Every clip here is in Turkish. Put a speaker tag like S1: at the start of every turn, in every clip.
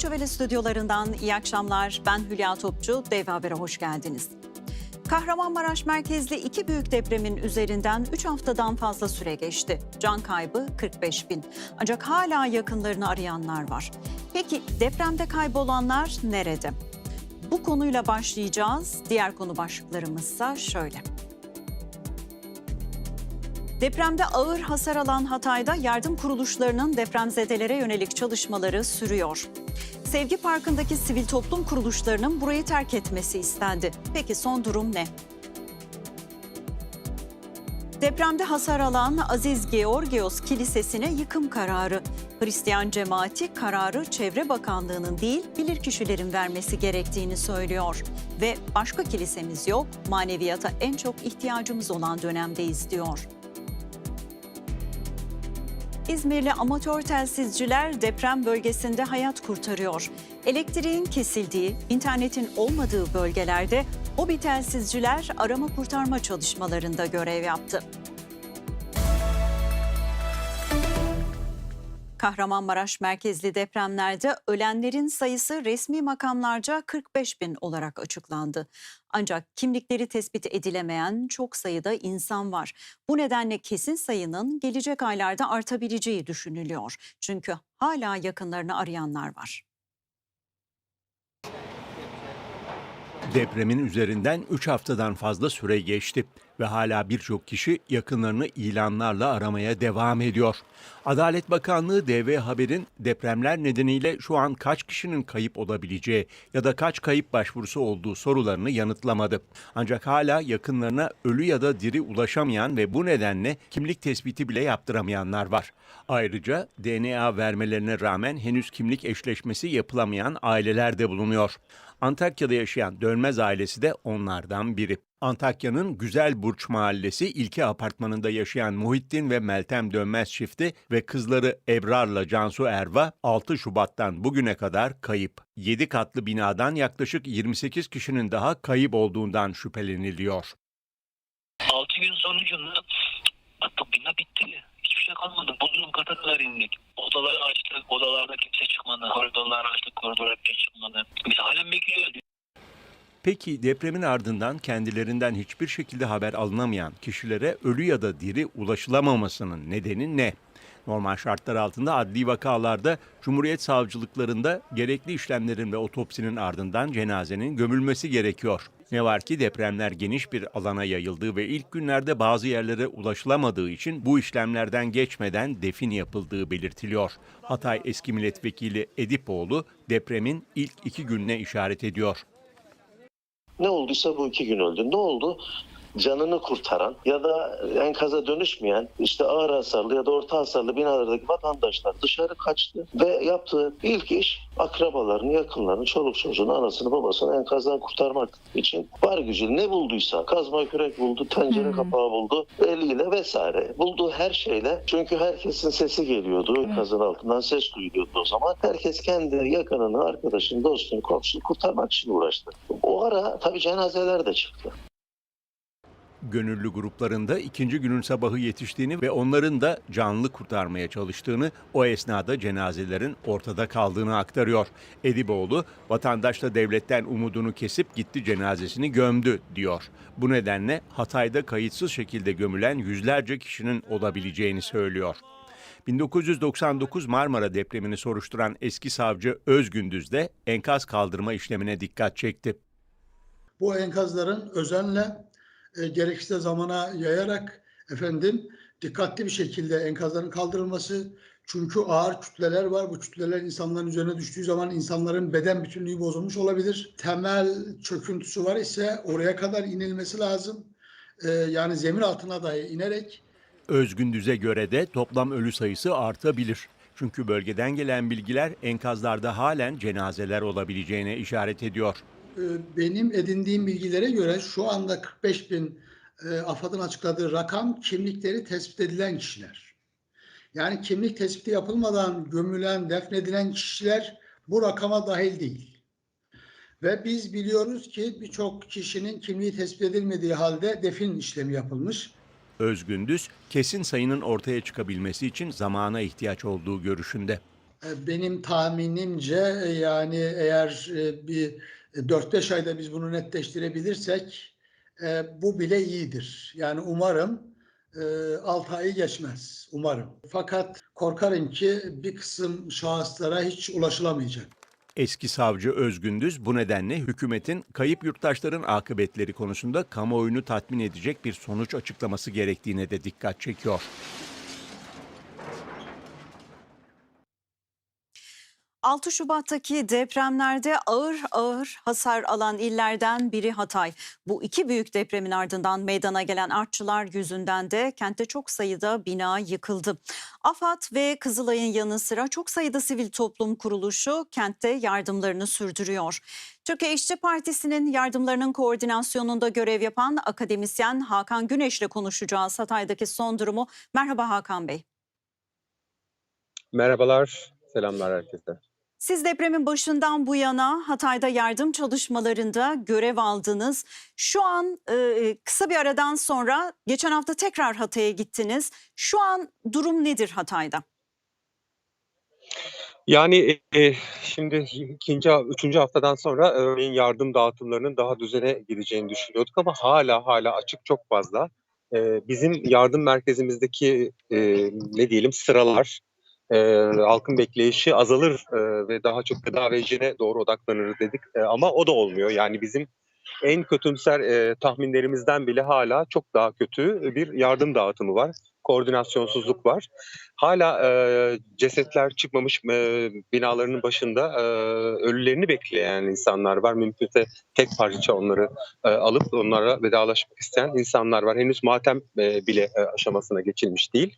S1: Welle stüdyolarından iyi akşamlar. Ben Hülya Topçu. Dev Haber'e hoş geldiniz. Kahramanmaraş merkezli iki büyük depremin üzerinden 3 haftadan fazla süre geçti. Can kaybı 45 bin. Ancak hala yakınlarını arayanlar var. Peki depremde kaybolanlar nerede? Bu konuyla başlayacağız. Diğer konu başlıklarımızsa şöyle. Depremde ağır hasar alan Hatay'da yardım kuruluşlarının depremzedelere yönelik çalışmaları sürüyor. Sevgi Parkı'ndaki sivil toplum kuruluşlarının burayı terk etmesi istendi. Peki son durum ne? Depremde hasar alan Aziz Georgios Kilisesi'ne yıkım kararı. Hristiyan cemaati kararı Çevre Bakanlığı'nın değil bilirkişilerin vermesi gerektiğini söylüyor. Ve başka kilisemiz yok, maneviyata en çok ihtiyacımız olan dönemdeyiz diyor. İzmirli amatör telsizciler deprem bölgesinde hayat kurtarıyor. Elektriğin kesildiği, internetin olmadığı bölgelerde hobi telsizciler arama kurtarma çalışmalarında görev yaptı. Kahramanmaraş merkezli depremlerde ölenlerin sayısı resmi makamlarca 45 bin olarak açıklandı. Ancak kimlikleri tespit edilemeyen çok sayıda insan var. Bu nedenle kesin sayının gelecek aylarda artabileceği düşünülüyor. Çünkü hala yakınlarını arayanlar var.
S2: Depremin üzerinden 3 haftadan fazla süre geçti ve hala birçok kişi yakınlarını ilanlarla aramaya devam ediyor. Adalet Bakanlığı DV Haber'in depremler nedeniyle şu an kaç kişinin kayıp olabileceği ya da kaç kayıp başvurusu olduğu sorularını yanıtlamadı. Ancak hala yakınlarına ölü ya da diri ulaşamayan ve bu nedenle kimlik tespiti bile yaptıramayanlar var. Ayrıca DNA vermelerine rağmen henüz kimlik eşleşmesi yapılamayan aileler de bulunuyor. Antakya'da yaşayan Dönmez ailesi de onlardan biri. Antakya'nın Güzel Burç Mahallesi ilki apartmanında yaşayan Muhittin ve Meltem Dönmez çifti ve kızları Ebrar'la Cansu Erva 6 Şubat'tan bugüne kadar kayıp. 7 katlı binadan yaklaşık 28 kişinin daha kayıp olduğundan şüpheleniliyor.
S3: 6 gün sonucunda artık bina bitti. Hiçbir şey kalmadı. Bodrum kata kadar indik. Odaları açtık. Odalarda kimse çıkmadı. Koridorları açtık. Koridora kimse. Biz halen bekliyoruz.
S2: Peki depremin ardından kendilerinden hiçbir şekilde haber alınamayan kişilere ölü ya da diri ulaşılamamasının nedeni ne? Normal şartlar altında adli vakalarda Cumhuriyet savcılıklarında gerekli işlemlerin ve otopsinin ardından cenazenin gömülmesi gerekiyor. Ne var ki depremler geniş bir alana yayıldığı ve ilk günlerde bazı yerlere ulaşılamadığı için bu işlemlerden geçmeden defin yapıldığı belirtiliyor. Hatay eski milletvekili Edipoğlu depremin ilk iki gününe işaret ediyor.
S4: Ne olduysa bu iki gün öldü. Ne oldu? Canını kurtaran ya da enkaza dönüşmeyen işte ağır hasarlı ya da orta hasarlı binalardaki vatandaşlar dışarı kaçtı ve yaptığı ilk iş akrabalarını, yakınlarını, çoluk çocuğunu, anasını, babasını enkazdan kurtarmak için var gücü ne bulduysa kazma kürek buldu, tencere kapağı buldu, eliyle vesaire bulduğu her şeyle çünkü herkesin sesi geliyordu. Enkazın altından ses duyuluyordu o zaman. Herkes kendi yakınını, arkadaşını, dostunu, komşunu kurtarmak için uğraştı. O ara tabii cenazeler de çıktı.
S2: Gönüllü gruplarında ikinci günün sabahı yetiştiğini ve onların da canlı kurtarmaya çalıştığını, o esnada cenazelerin ortada kaldığını aktarıyor. Ediboğlu, vatandaşla devletten umudunu kesip gitti cenazesini gömdü diyor. Bu nedenle Hatay'da kayıtsız şekilde gömülen yüzlerce kişinin olabileceğini söylüyor. 1999 Marmara depremini soruşturan eski savcı Özgündüz de enkaz kaldırma işlemine dikkat çekti.
S5: bu enkazların özenle e, gerekirse zamana yayarak efendim dikkatli bir şekilde enkazların kaldırılması çünkü ağır kütleler var. Bu kütleler insanların üzerine düştüğü zaman insanların beden bütünlüğü bozulmuş olabilir. Temel çöküntüsü var ise oraya kadar inilmesi lazım. E, yani zemin altına dahi inerek
S2: Özgündüz'e göre de toplam ölü sayısı artabilir. Çünkü bölgeden gelen bilgiler enkazlarda halen cenazeler olabileceğine işaret ediyor.
S5: E, benim edindiğim bilgilere göre şu anda 45 bin e, AFAD'ın açıkladığı rakam kimlikleri tespit edilen kişiler. Yani kimlik tespiti yapılmadan gömülen, defnedilen kişiler bu rakama dahil değil. Ve biz biliyoruz ki birçok kişinin kimliği tespit edilmediği halde defin işlemi yapılmış.
S2: Özgündüz, kesin sayının ortaya çıkabilmesi için zamana ihtiyaç olduğu görüşünde.
S5: E, Benim tahminimce e, yani eğer bir 4-5 ayda biz bunu netleştirebilirsek e, bu bile iyidir. Yani umarım 6 ayı geçmez. Umarım. Fakat korkarım ki bir kısım şahıslara hiç ulaşılamayacak.
S2: Eski savcı Özgündüz bu nedenle hükümetin kayıp yurttaşların akıbetleri konusunda kamuoyunu tatmin edecek bir sonuç açıklaması gerektiğine de dikkat çekiyor.
S1: 6 Şubat'taki depremlerde ağır ağır hasar alan illerden biri Hatay. Bu iki büyük depremin ardından meydana gelen artçılar yüzünden de kentte çok sayıda bina yıkıldı. AFAD ve Kızılay'ın yanı sıra çok sayıda sivil toplum kuruluşu kentte yardımlarını sürdürüyor. Türkiye İşçi Partisi'nin yardımlarının koordinasyonunda görev yapan akademisyen Hakan Güneş'le konuşacağız Hatay'daki son durumu. Merhaba Hakan Bey.
S6: Merhabalar, selamlar herkese.
S1: Siz depremin başından bu yana Hatay'da yardım çalışmalarında görev aldınız. Şu an e, kısa bir aradan sonra geçen hafta tekrar Hatay'a gittiniz. Şu an durum nedir Hatay'da?
S6: Yani e, şimdi ikinci, üçüncü haftadan sonra örneğin yardım dağıtımlarının daha düzene gireceğini düşünüyorduk ama hala hala açık çok fazla. E, bizim yardım merkezimizdeki e, ne diyelim sıralar, e, halkın bekleyişi azalır e, ve daha çok gıda ve hijyene doğru odaklanır dedik. E, ama o da olmuyor. Yani bizim en kötümser e, tahminlerimizden bile hala çok daha kötü bir yardım dağıtımı var. Koordinasyonsuzluk var. Hala e, cesetler çıkmamış e, binalarının başında e, ölülerini bekleyen insanlar var. Mümkünse tek parça onları e, alıp onlara vedalaşmak isteyen insanlar var. Henüz matem e, bile e, aşamasına geçilmiş değil.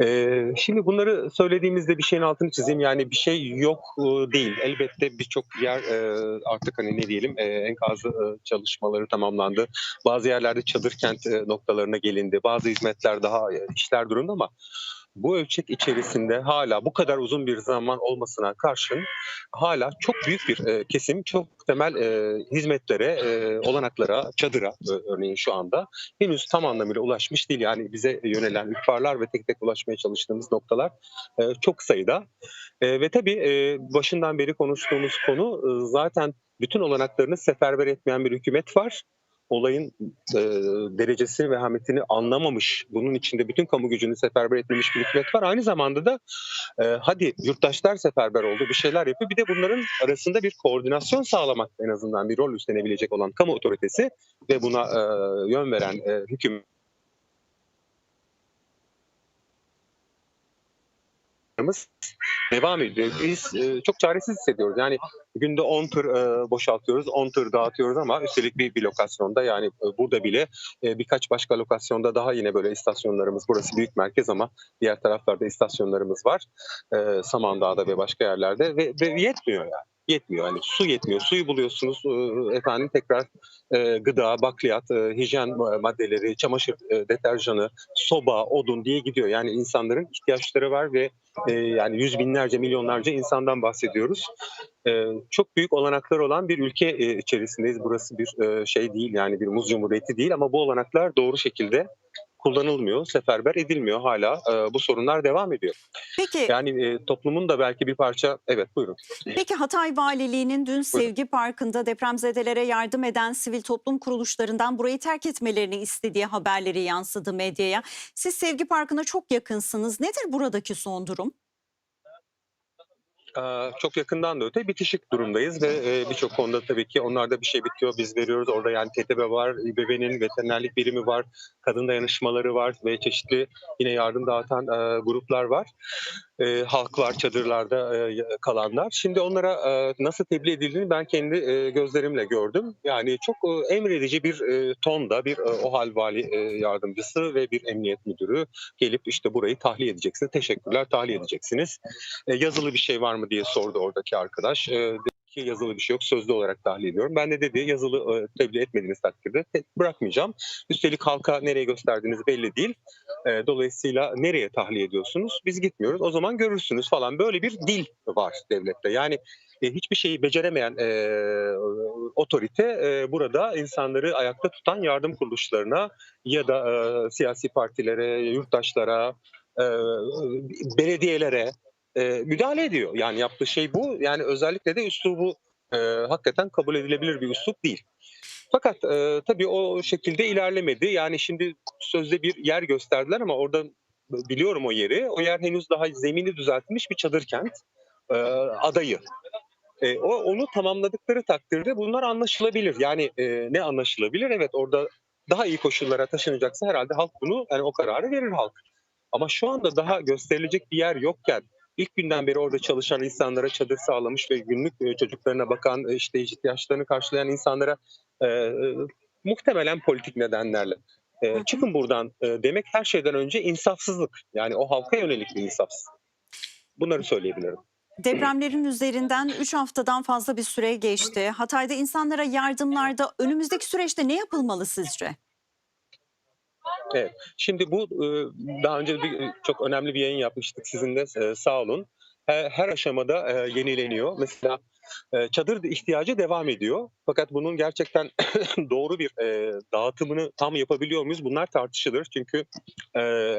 S6: E, şimdi bunları söylediğimizde bir şeyin altını çizeyim. Yani bir şey yok e, değil. Elbette birçok yer e, artık hani ne diyelim e, enkazı e, çalışmaları tamamlandı. Bazı yerlerde çadır kent e, noktalarına gelindi. Bazı hizmetler daha e, işler durumda ama bu ölçek içerisinde hala bu kadar uzun bir zaman olmasına karşın hala çok büyük bir e, kesim çok temel e, hizmetlere, e, olanaklara, çadıra e, örneğin şu anda henüz tam anlamıyla ulaşmış değil. Yani bize yönelen ihbarlar ve tek tek ulaşmaya çalıştığımız noktalar e, çok sayıda. E, ve tabii e, başından beri konuştuğumuz konu e, zaten bütün olanaklarını seferber etmeyen bir hükümet var olayın e, derecesini ve hametini anlamamış, bunun içinde bütün kamu gücünü seferber etmemiş bir hükümet var. Aynı zamanda da e, hadi yurttaşlar seferber oldu, bir şeyler yapıyor. Bir de bunların arasında bir koordinasyon sağlamak en azından bir rol üstlenebilecek olan kamu otoritesi ve buna e, yön veren e, hükümet devam ediyor. Biz e, çok çaresiz hissediyoruz. Yani günde 10 tır e, boşaltıyoruz, 10 tır dağıtıyoruz ama üstelik bir, bir lokasyonda yani e, burada bile e, birkaç başka lokasyonda daha yine böyle istasyonlarımız. Burası büyük merkez ama diğer taraflarda istasyonlarımız var. E, Samandağ'da ve başka yerlerde ve, ve yetmiyor yani. Yetmiyor yani su yetmiyor. Suyu buluyorsunuz e, efendim tekrar e, gıda, bakliyat, e, hijyen maddeleri, çamaşır e, deterjanı, soba, odun diye gidiyor. Yani insanların ihtiyaçları var ve e, yani yüz binlerce, milyonlarca insandan bahsediyoruz. E, çok büyük olanaklar olan bir ülke e, içerisindeyiz. Burası bir e, şey değil yani bir muz cumhuriyeti değil ama bu olanaklar doğru şekilde kullanılmıyor, seferber edilmiyor hala. E, bu sorunlar devam ediyor.
S1: Peki
S6: Yani e, toplumun da belki bir parça evet buyurun.
S1: Peki Hatay Valiliği'nin dün Sevgi Parkı'nda depremzedelere yardım eden sivil toplum kuruluşlarından burayı terk etmelerini istediği haberleri yansıdı medyaya. Siz Sevgi Parkı'na çok yakınsınız. Nedir buradaki son durum?
S6: Ee, çok yakından da öte bitişik durumdayız ve e, birçok konuda tabii ki onlarda bir şey bitiyor biz veriyoruz. Orada yani TTB var, İBB'nin veterinerlik birimi var, kadın dayanışmaları var ve çeşitli yine yardım dağıtan e, gruplar var. E, halk çadırlarda e, kalanlar. Şimdi onlara e, nasıl tebliğ edildiğini ben kendi e, gözlerimle gördüm. Yani çok e, emredici bir e, tonda bir e, OHAL vali e, yardımcısı ve bir emniyet müdürü gelip işte burayı tahliye edeceksiniz. Teşekkürler tahliye edeceksiniz. E, yazılı bir şey var mı diye sordu oradaki arkadaş. E, ki yazılı bir şey yok sözlü olarak tahliye ediyorum. Ben de dedi yazılı e, tebliğ etmediğiniz takdirde bırakmayacağım. Üstelik halka nereye gösterdiğiniz belli değil. E, dolayısıyla nereye tahliye ediyorsunuz? Biz gitmiyoruz. O zaman görürsünüz falan. Böyle bir dil var devlette. Yani e, hiçbir şeyi beceremeyen e, otorite e, burada insanları ayakta tutan yardım kuruluşlarına ya da e, siyasi partilere, yurttaşlara, e, belediyelere e, müdahale ediyor. Yani yaptığı şey bu. Yani özellikle de üslubu e, hakikaten kabul edilebilir bir üslup değil. Fakat e, tabii o şekilde ilerlemedi. Yani şimdi sözde bir yer gösterdiler ama orada biliyorum o yeri. O yer henüz daha zemini düzeltmiş bir çadır kent e, adayı. E, o onu tamamladıkları takdirde bunlar anlaşılabilir. Yani e, ne anlaşılabilir? Evet orada daha iyi koşullara taşınacaksa herhalde halk bunu yani o kararı verir halk. Ama şu anda daha gösterilecek bir yer yokken ilk günden beri orada çalışan insanlara çadır sağlamış ve günlük e, çocuklarına bakan e, işte ihtiyaçlarını karşılayan insanlara e, e, muhtemelen politik nedenlerle e, çıkın buradan e, demek her şeyden önce insafsızlık. Yani o halka yönelik bir insafsızlık. Bunları söyleyebilirim.
S1: Depremlerin üzerinden 3 haftadan fazla bir süre geçti. Hatay'da insanlara yardımlarda önümüzdeki süreçte ne yapılmalı sizce?
S6: Evet. Şimdi bu e, daha önce bir, e, çok önemli bir yayın yapmıştık sizinle e, sağ olun. Her, her aşamada yenileniyor. Mesela çadır ihtiyacı devam ediyor. Fakat bunun gerçekten doğru bir dağıtımını tam yapabiliyor muyuz? Bunlar tartışılır. Çünkü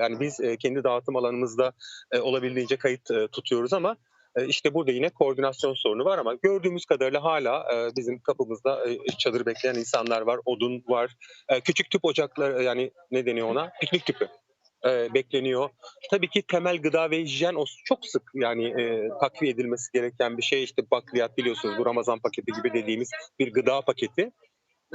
S6: yani biz kendi dağıtım alanımızda olabildiğince kayıt tutuyoruz ama işte burada yine koordinasyon sorunu var ama gördüğümüz kadarıyla hala e, bizim kapımızda e, çadır bekleyen insanlar var, odun var, e, küçük tüp ocaklar yani ne deniyor ona? Piknik tüpü e, bekleniyor. Tabii ki temel gıda ve hijyen o çok sık yani e, takviye edilmesi gereken bir şey. İşte bakliyat biliyorsunuz bu Ramazan paketi gibi dediğimiz bir gıda paketi.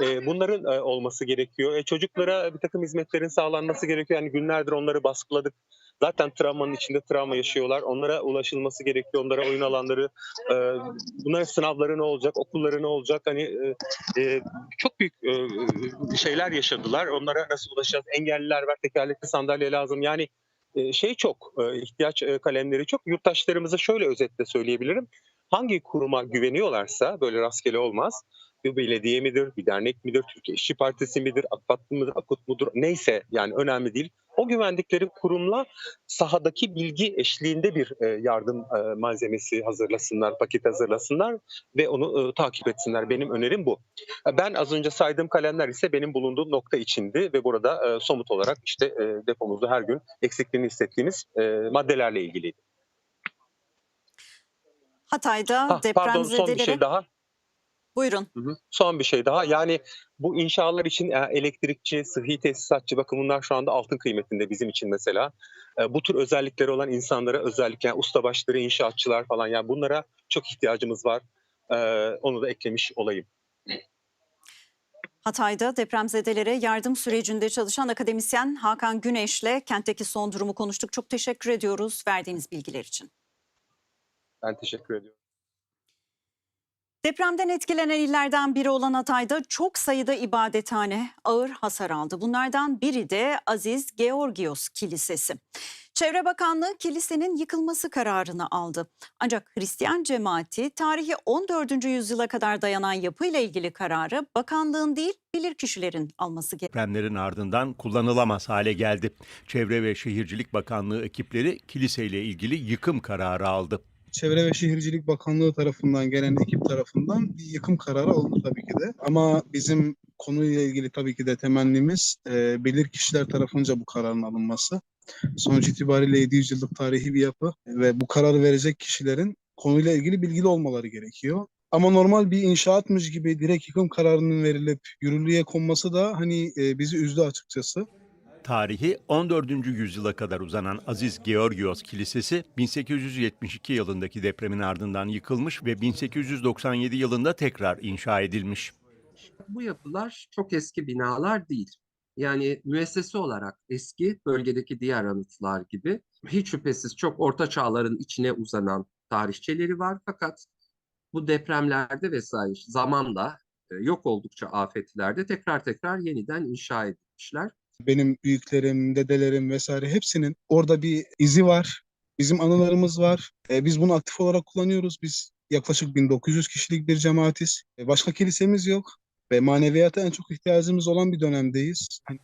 S6: E, bunların e, olması gerekiyor. E, çocuklara bir takım hizmetlerin sağlanması gerekiyor. Yani günlerdir onları baskıladık. Zaten travmanın içinde travma yaşıyorlar. Onlara ulaşılması gerekiyor. Onlara oyun alanları, e, bunların sınavları ne olacak, okulları ne olacak? Hani e, e, çok büyük e, şeyler yaşadılar. Onlara nasıl ulaşacağız? Engelliler var, tekerlekli sandalye lazım. Yani e, şey çok, e, ihtiyaç e, kalemleri çok. Yurttaşlarımıza şöyle özetle söyleyebilirim. Hangi kuruma güveniyorlarsa böyle rastgele olmaz. Bir belediye midir, bir dernek midir, Türkiye İşçi Partisi midir, AKPAT mıdır, AKUT mudur neyse yani önemli değil. O güvendikleri kurumla sahadaki bilgi eşliğinde bir e, yardım e, malzemesi hazırlasınlar, paket hazırlasınlar ve onu e, takip etsinler. Benim önerim bu. Ben az önce saydığım kalemler ise benim bulunduğum nokta içindi ve burada somut olarak işte depomuzda her gün eksikliğini hissettiğimiz maddelerle ilgiliydi.
S1: Hatay'da
S6: Ha, pardon son bir
S1: depremzedelere...
S6: şey daha.
S1: Buyurun.
S6: Hı hı. Son bir şey daha. Yani bu inşaatlar için elektrikçi, sıhhi tesisatçı bakın bunlar şu anda altın kıymetinde bizim için mesela. Bu tür özellikleri olan insanlara özellikle yani ustabaşları, inşaatçılar falan yani bunlara çok ihtiyacımız var. Onu da eklemiş olayım.
S1: Hatay'da depremzedelere yardım sürecinde çalışan akademisyen Hakan Güneş'le kentteki son durumu konuştuk. Çok teşekkür ediyoruz verdiğiniz bilgiler için.
S6: Ben teşekkür ediyorum.
S1: Depremden etkilenen illerden biri olan Hatay'da çok sayıda ibadethane ağır hasar aldı. Bunlardan biri de Aziz Georgios Kilisesi. Çevre Bakanlığı kilisenin yıkılması kararını aldı. Ancak Hristiyan cemaati tarihi 14. yüzyıla kadar dayanan yapıyla ilgili kararı bakanlığın değil bilirkişilerin alması gerekiyor.
S2: Depremlerin ardından kullanılamaz hale geldi. Çevre ve Şehircilik Bakanlığı ekipleri kiliseyle ilgili yıkım kararı aldı.
S7: Çevre ve Şehircilik Bakanlığı tarafından gelen ekip tarafından bir yıkım kararı alındı tabii ki de. Ama bizim konuyla ilgili tabii ki de temennimiz e, bilir kişiler tarafınca bu kararın alınması. Sonuç itibariyle 700 yıllık tarihi bir yapı ve bu kararı verecek kişilerin konuyla ilgili bilgili olmaları gerekiyor. Ama normal bir inşaatmış gibi direkt yıkım kararının verilip yürürlüğe konması da hani e, bizi üzdü açıkçası.
S2: Tarihi 14. yüzyıla kadar uzanan Aziz Georgios Kilisesi 1872 yılındaki depremin ardından yıkılmış ve 1897 yılında tekrar inşa edilmiş.
S8: bu yapılar çok eski binalar değil. Yani müessese olarak eski, bölgedeki diğer anıtlar gibi. Hiç şüphesiz çok orta çağların içine uzanan tarihçeleri var. Fakat bu depremlerde vesaire zamanla e, yok oldukça afetlerde tekrar tekrar yeniden inşa edilmişler.
S7: Benim büyüklerim, dedelerim vesaire hepsinin orada bir izi var. Bizim anılarımız var. E, biz bunu aktif olarak kullanıyoruz. Biz yaklaşık 1900 kişilik bir cemaatiz. E, başka kilisemiz yok ve maneviyata en çok ihtiyacımız olan bir dönemdeyiz. Hani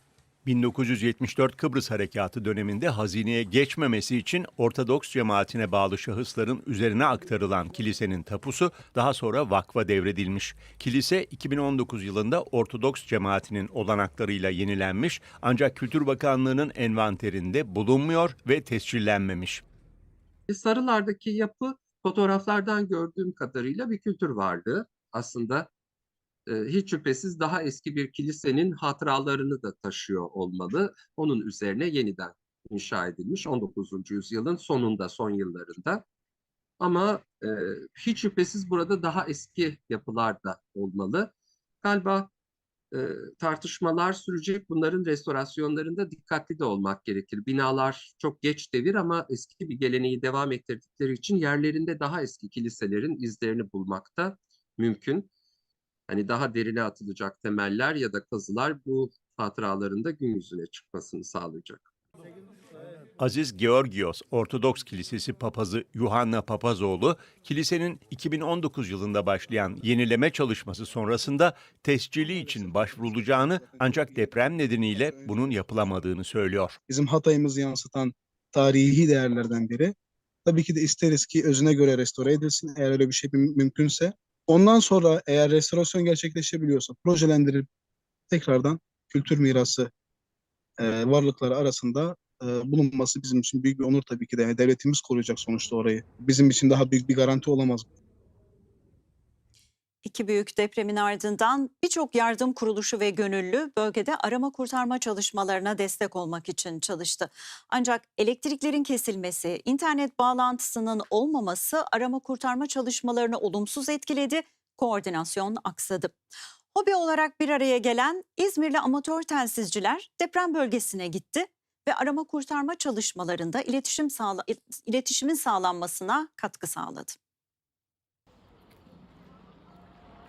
S2: 1974 Kıbrıs Harekatı döneminde hazineye geçmemesi için Ortodoks cemaatine bağlı şahısların üzerine aktarılan kilisenin tapusu daha sonra vakfa devredilmiş. Kilise 2019 yılında Ortodoks cemaatinin olanaklarıyla yenilenmiş ancak Kültür Bakanlığı'nın envanterinde bulunmuyor ve tescillenmemiş.
S8: Sarılar'daki yapı fotoğraflardan gördüğüm kadarıyla bir kültür varlığı. Aslında hiç şüphesiz daha eski bir kilisenin hatıralarını da taşıyor olmalı. Onun üzerine yeniden inşa edilmiş 19. yüzyılın sonunda, son yıllarında. Ama e, hiç şüphesiz burada daha eski yapılar da olmalı. Galiba e, tartışmalar sürecek. Bunların restorasyonlarında dikkatli de olmak gerekir. Binalar çok geç devir ama eski bir geleneği devam ettirdikleri için yerlerinde daha eski kiliselerin izlerini bulmakta mümkün. Hani daha derine atılacak temeller ya da kazılar bu hatıralarında gün yüzüne çıkmasını sağlayacak.
S2: Aziz Georgios Ortodoks Kilisesi papazı Yuhanna Papazoğlu, kilisenin 2019 yılında başlayan yenileme çalışması sonrasında tescili için başvurulacağını ancak deprem nedeniyle bunun yapılamadığını söylüyor.
S7: Bizim Hatay'ımızı yansıtan tarihi değerlerden biri. Tabii ki de isteriz ki özüne göre restore edilsin eğer öyle bir şey müm- mümkünse. Ondan sonra eğer restorasyon gerçekleşebiliyorsa projelendirilip tekrardan kültür mirası e, varlıkları arasında e, bulunması bizim için büyük bir onur tabii ki de. Devletimiz koruyacak sonuçta orayı. Bizim için daha büyük bir garanti olamaz.
S1: İki büyük depremin ardından birçok yardım kuruluşu ve gönüllü bölgede arama kurtarma çalışmalarına destek olmak için çalıştı. Ancak elektriklerin kesilmesi, internet bağlantısının olmaması arama kurtarma çalışmalarını olumsuz etkiledi, koordinasyon aksadı. Hobi olarak bir araya gelen İzmirli amatör telsizciler deprem bölgesine gitti ve arama kurtarma çalışmalarında iletişim sağla iletişimin sağlanmasına katkı sağladı.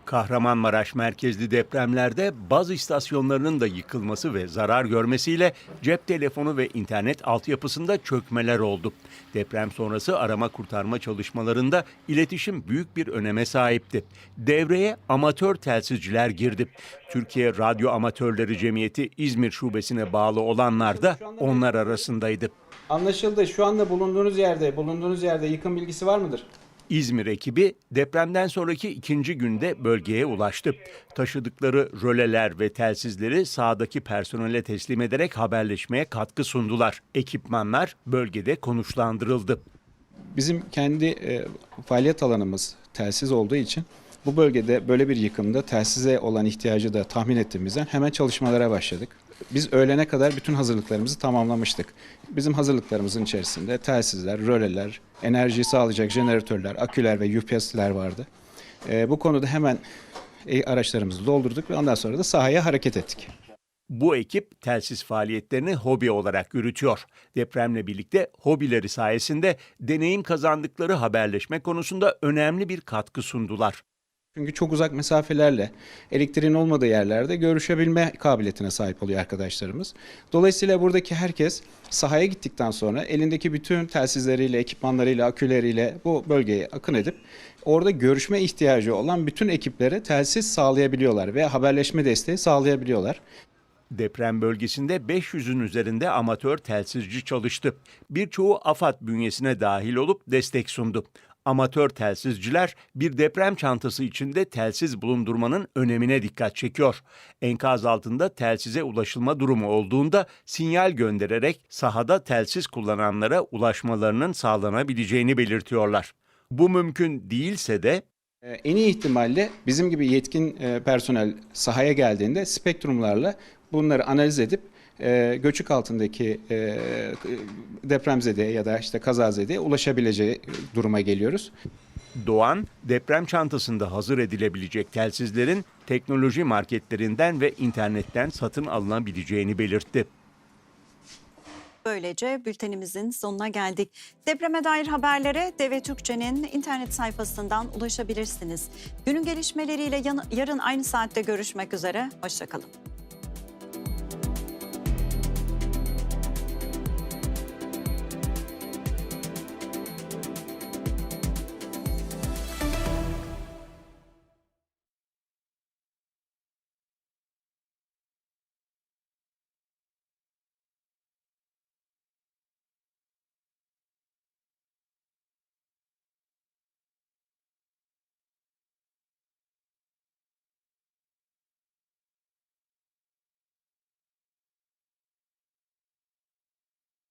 S2: Kahramanmaraş merkezli depremlerde baz istasyonlarının da yıkılması ve zarar görmesiyle cep telefonu ve internet altyapısında çökmeler oldu. Deprem sonrası arama kurtarma çalışmalarında iletişim büyük bir öneme sahipti. Devreye amatör telsizciler girdi. Türkiye Radyo Amatörleri Cemiyeti İzmir Şubesi'ne bağlı olanlar da onlar arasındaydı.
S9: Anlaşıldı. Şu anda bulunduğunuz yerde, bulunduğunuz yerde yıkım bilgisi var mıdır?
S2: İzmir ekibi depremden sonraki ikinci günde bölgeye ulaştı. Taşıdıkları röleler ve telsizleri sahadaki personele teslim ederek haberleşmeye katkı sundular. Ekipmanlar bölgede konuşlandırıldı.
S9: Bizim kendi e, faaliyet alanımız telsiz olduğu için bu bölgede böyle bir yıkımda telsize olan ihtiyacı da tahmin ettiğimizden hemen çalışmalara başladık. Biz öğlene kadar bütün hazırlıklarımızı tamamlamıştık. Bizim hazırlıklarımızın içerisinde telsizler, röleler, enerjiyi sağlayacak jeneratörler, aküler ve UPS'ler vardı. E, bu konuda hemen e, araçlarımızı doldurduk ve ondan sonra da sahaya hareket ettik.
S2: Bu ekip telsiz faaliyetlerini hobi olarak yürütüyor. Depremle birlikte hobileri sayesinde deneyim kazandıkları haberleşme konusunda önemli bir katkı sundular.
S9: Çünkü çok uzak mesafelerle elektriğin olmadığı yerlerde görüşebilme kabiliyetine sahip oluyor arkadaşlarımız. Dolayısıyla buradaki herkes sahaya gittikten sonra elindeki bütün telsizleriyle, ekipmanlarıyla, aküleriyle bu bölgeye akın edip orada görüşme ihtiyacı olan bütün ekiplere telsiz sağlayabiliyorlar ve haberleşme desteği sağlayabiliyorlar.
S2: Deprem bölgesinde 500'ün üzerinde amatör telsizci çalıştı. Birçoğu AFAD bünyesine dahil olup destek sundu. Amatör telsizciler bir deprem çantası içinde telsiz bulundurmanın önemine dikkat çekiyor. Enkaz altında telsize ulaşılma durumu olduğunda sinyal göndererek sahada telsiz kullananlara ulaşmalarının sağlanabileceğini belirtiyorlar. Bu mümkün değilse de
S9: Ee, En iyi ihtimalle bizim gibi yetkin e, personel sahaya geldiğinde spektrumlarla bunları analiz edip e, göçük altındaki e, depremzedeye ya da işte kazazedeye ulaşabileceği duruma geliyoruz.
S2: Doğan, deprem çantasında hazır edilebilecek telsizlerin teknoloji marketlerinden ve internetten satın alınabileceğini belirtti.
S1: Böylece bültenimizin sonuna geldik. Depreme dair haberlere Deve Türkçe'nin internet sayfasından ulaşabilirsiniz. Günün gelişmeleriyle yan- yarın aynı saatte görüşmek üzere. Hoşçakalın.